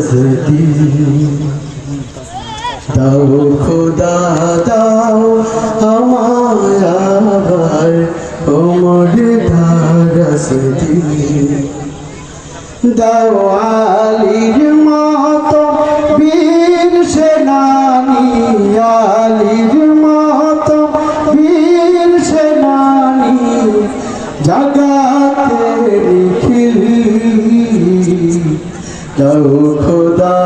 সজদি দাও খোদা, দাও আমার আবার ওমর ধারসদি দাও আলির মত বীর সেনানি আলির মত বীর সেনানি জাগা দাও খোদা,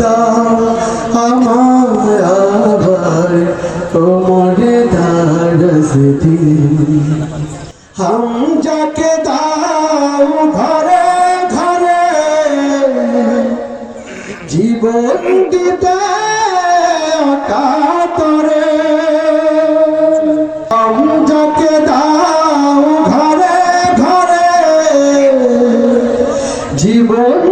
দাও আমার আবার কোমরে দারস হাম যাকে দাও ঘরে ঘরে, জীবন দিতে কাতরে হাম যাকে দাও ঘরে ঘরে, জীবন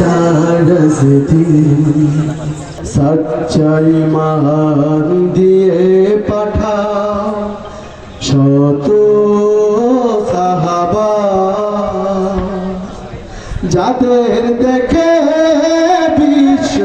দারস সচ্চাই মান দিয়ে পাঠা। শত সাহাবা। যাদের দেখে বিশ্ব